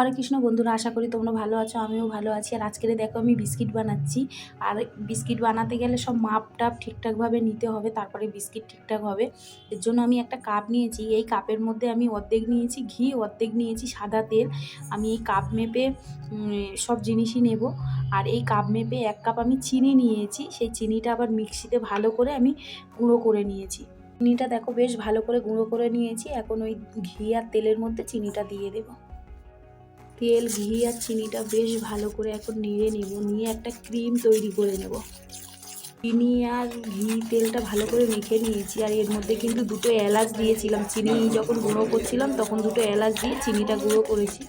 হরে কৃষ্ণ বন্ধুরা, আশা করি তোমরা ভালো আছো, আমিও ভালো আছি। আর আজকের দেখো আমি বিস্কিট বানাচ্ছি। আর বিস্কিট বানাতে গেলে সব মাপ টাপ ঠিকঠাকভাবে নিতে হবে, তারপরে বিস্কিট ঠিকঠাক হবে। এর জন্য আমি একটা কাপ নিয়েছি। এই কাপের মধ্যে আমি অর্ধেক নিয়েছি ঘি, অর্ধেক নিয়েছি সাদা তেল। আমি এই কাপ মেপে সব জিনিসই নেব। আর এই কাপ মেপে এক কাপ আমি চিনি নিয়েছি। সেই চিনিটা আবার মিক্সিতে ভালো করে আমি গুঁড়ো করে নিয়েছি। চিনিটা দেখো বেশ ভালো করে গুঁড়ো করে নিয়েছি। এখন ওই ঘি আর তেলের মধ্যে চিনিটা দিয়ে দেবো। তেল, ঘি আর চিনিটা বেশ ভালো করে এখন নিয়ে নেব। নিয়ে একটা ক্রিম তৈরি করে নেব। চিনি আর ঘি তেলটা ভালো করে মেখে নিয়েছি। আর এর মধ্যে কিন্তু দুটো এলাচ দিয়েছিলাম। চিনি যখন গুঁড়ো করছিলাম, তখন দুটো এলাচ দিয়ে চিনিটা গুঁড়ো করেছি।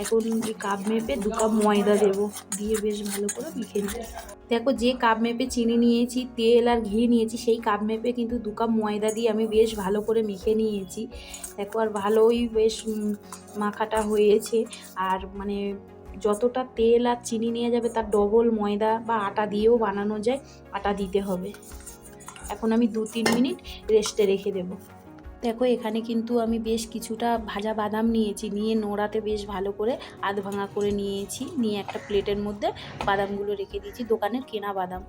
এখন এই কাপ মেপে দু কাপ ময়দা দেবো। দিয়ে বেশ ভালো করে মেখে নিই। দেখো, যে কাপ মেপে চিনি নিয়েছি, তেল আর ঘি নিয়েছি, সেই কাপ মেপে কিন্তু দু কাপ ময়দা দিয়ে আমি বেশ ভালো করে মেখে নিয়েছি। দেখো, আর ভালোই বেশ মাখাটা হয়েছে। আর মানে যতটা তেল আর চিনি নিয়ে যাবে, তার ডবল ময়দা বা আটা দিয়েও বানানো যায়, আটা দিতে হবে। এখন আমি দু তিন মিনিট রেস্টে রেখে দেবো। দেখো, এখানে কিন্তু আমি বেশ কিছুটা ভাজা বাদাম নিয়েছি। নিয়ে নোড়াতে বেশ ভালো করে আধ ভাঙা করে নিয়েছি। নিয়ে একটা প্লেটের মধ্যে বাদামগুলো রেখে দিয়েছি দোকানের কেনা বাদাম।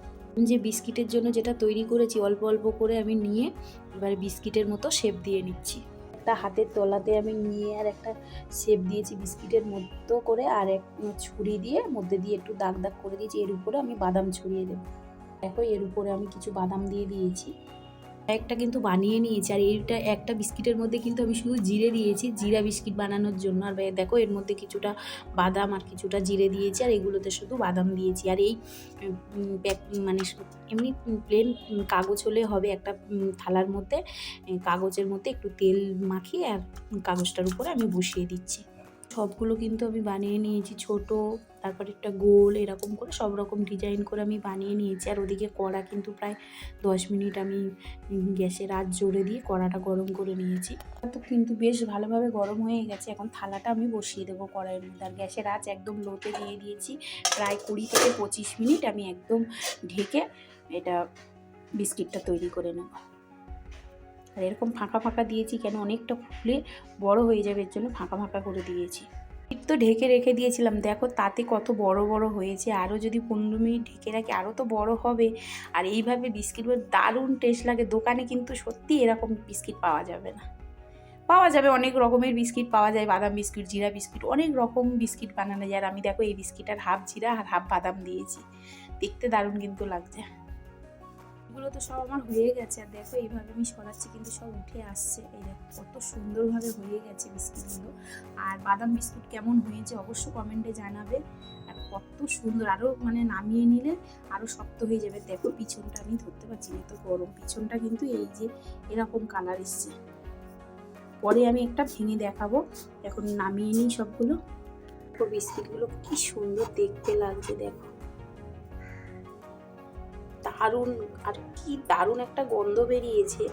যে বিস্কিটের জন্য যেটা তৈরি করেছি, অল্প অল্প করে আমি নিয়ে এবার বিস্কিটের মতো শেপ দিয়ে নিচ্ছি। একটা হাতের তলাতে আমি নিয়ে আর একটা শেপ দিয়েছি বিস্কিটের মতো করে আর এক ছুরি দিয়ে, মধ্যে দিয়ে একটু দাগ দাগ করে দিয়েছি। এর উপরে আমি বাদাম ছড়িয়ে দেবো। দেখো, এর উপরে আমি কিছু বাদাম দিয়ে দিয়েছি। একটা কিন্তু বানিয়ে নিয়েছি, আর এইটা একটা বিস্কিটের মধ্যে কিন্তু আমি শুধু জিরে দিয়েছি, জিরা বিস্কিট বানানোর জন্য। আর দেখো, এর মধ্যে কিছুটা বাদাম আর কিছুটা জিরে দিয়েছি, আর এগুলোতে শুধু বাদাম দিয়েছি। আর এই প্যাক- মানে এমনি প্লেন কাগজ হলে হবে একটা থালার মধ্যে কাগজের মধ্যে একটু তেল মাখিয়ে আর কাগজটার উপরে আমি বসিয়ে দিচ্ছি। সবগুলো কিন্তু আমি বানিয়ে নিয়েছি, ছোট, তারপর একটা গোল, এরকম করে সব রকম ডিজাইন করে আমি বানিয়ে নিয়েছি। আর ওদিকে কড়া কিন্তু প্রায় দশ মিনিট আমি গ্যাসের আঁচ জোরে দিয়ে কড়াটা গরম করে নিয়েছি। তো কিন্তু বেশ ভালোভাবে গরম হয়ে গেছে। এখন থালাটা আমি বসিয়ে দেবো কড়াইয়ের মধ্যে। আর গ্যাসের আঁচ একদম লোতে দিয়ে দিয়েছি। প্রায় কুড়ি থেকে পঁচিশ মিনিট আমি একদম ঢেকে এটা বিস্কিটটা তৈরি করে নেব। আর এরকম ফাঁকা ফাঁকা দিয়েছি কেন? অনেকটা ফুলে বড় হয়ে যাবে, এর জন্য ফাঁকা ফাঁকা করে দিয়েছি। তো ঢেকে রেখে দিয়েছিলাম। দেখো, তাতে কত বড় বড় হয়েছে। আরও যদি পনেরো মিনিট ঢেকে রাখি, আরও তো বড় হবে। আর এইভাবে বিস্কিটগুলো দারুণ টেস্ট লাগে। দোকানে কিন্তু সত্যি এরকম বিস্কিট পাওয়া যাবে না। পাওয়া যাবে, অনেক রকমের বিস্কিট পাওয়া যায়। বাদাম বিস্কিট, জিরা বিস্কিট, অনেক রকম বিস্কিট বানানো যায়। আর আমি দেখো, এই বিস্কিটার হাফ জিরা আর হাফ বাদাম দিয়েছি। দেখতে দারুণ কিন্তু লাগছে। এগুলো তো সব আমার হয়ে গেছে, আর দেখো এইভাবে আমি সরাচ্ছি, কিন্তু সব উঠে আসছে। এই দেখো, কত সুন্দরভাবে হয়ে গেছে বিস্কিটগুলো। আর বাদাম বিস্কুট কেমন হয়েছে অবশ্য কমেন্টে জানাবে। আর কত সুন্দর আরও মানে নামিয়ে নিলে আরও শক্ত হয়ে যাবে। দেখো, পিছনটা আমি ধরতে পারছি না তো গরম। পিছনটা কিন্তু এই যে এরকম কালার এসছে। পরে আমি একটা ভেঙে দেখাবো। এখন নামিয়ে নিই সবগুলো। দেখো বিস্কিটগুলো কি সুন্দর দেখতে লাগছে, দেখো। দারুণ আর কি দারুণ একটা গন্ধ বেরিয়েছে।